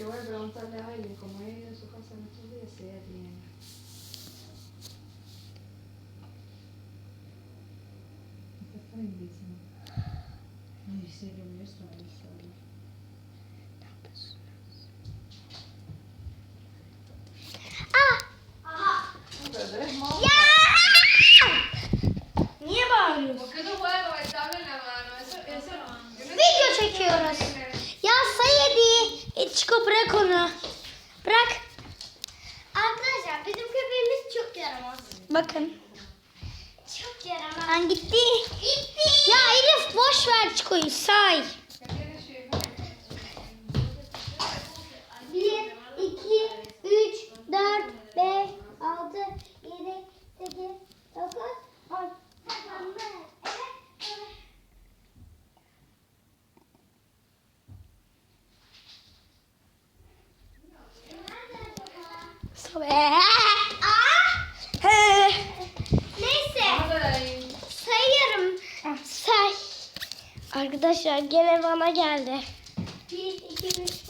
Yo voy a preguntarle a alguien cómo he ido en su casa en estos días si ella tiene. Está lindísimo. Ay, sí, mío está ahí solo. Ah. Tú bağırıyorsun? ¿Por qué no juegas con el tablet en la mano? Eso, eso no. Yo no Video çekiyoruz. Ya say hadi. Chico bırak onu. Bırak. Arkadaşlar bizim köpeğimiz çok yaramaz. Bakın. Çok yaramaz. Ben gitti. Gitti. Ya Elif boş ver Chico'yu say. ¿Qué tienes, hijo? 1, 2, 3, 4, 5, 6, 7, 8, 9, 10. Saklandı. Evet. evet. Nerede acaba? Sobe. Aa! He. Neyse. Vamos de ahí. Sayıyorum. Say. Arkadaşlar gene bana geldi. 1, 2, 3,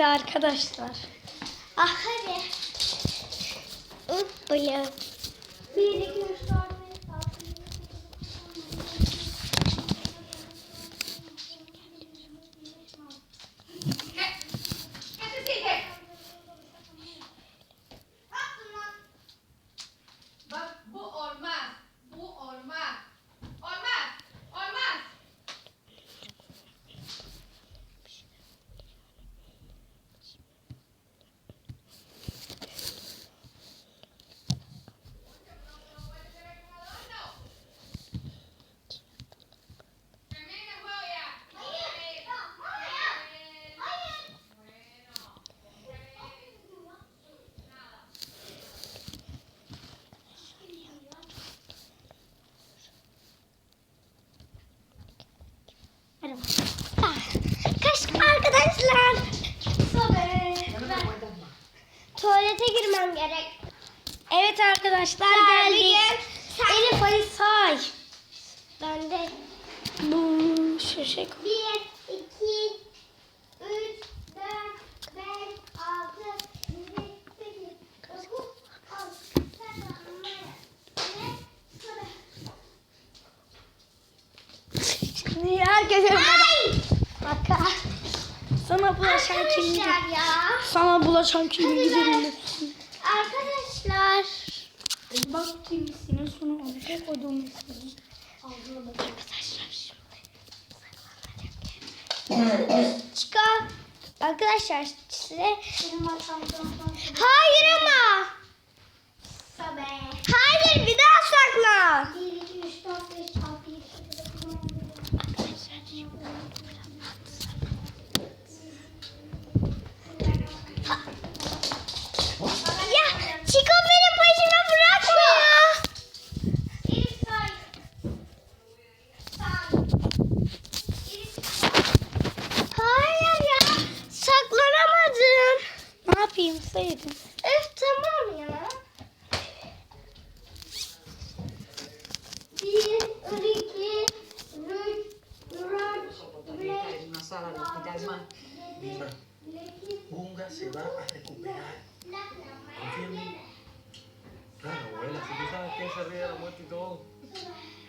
Bizi arkadaşlar. Ah hadi. Böyle. 1, 2, 3, 4, 5, 6, 7, 8, 9, Bak bu olmaz. Bu olmaz. Olmaz. Olmaz. Termina el juego ya. Merhaba. Ah, Kaç arkadaşlar. Tuvalete girmem gerek. Evet arkadaşlar geldik. Elif hadi say. Ben de Bu şişek. 1, Sana bulaşan kim bilir? Ya. Sana bulaşan kim bilir? Arkadaşlar. Bak kimisinin sonu olacak o domatesi. Arkadaşlar. Çıkar. Arkadaşlar size. Hayır ama. Hayır bir daha sakla. 1, tamam ya. Bir, iki, üç, dört, beş, más. Mima, Bunga se va a recuperar. Confía en mí. Claro, abuela, si tú sabes que se ríe de la muerte y todo,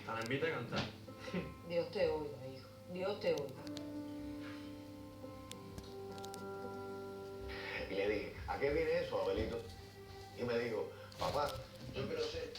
te la invita a cantar. Dios te oiga, hijo. Dios te oiga. Y le dije, ¿a qué viene eso, Abelito? Y me dijo, papá, yo quiero ser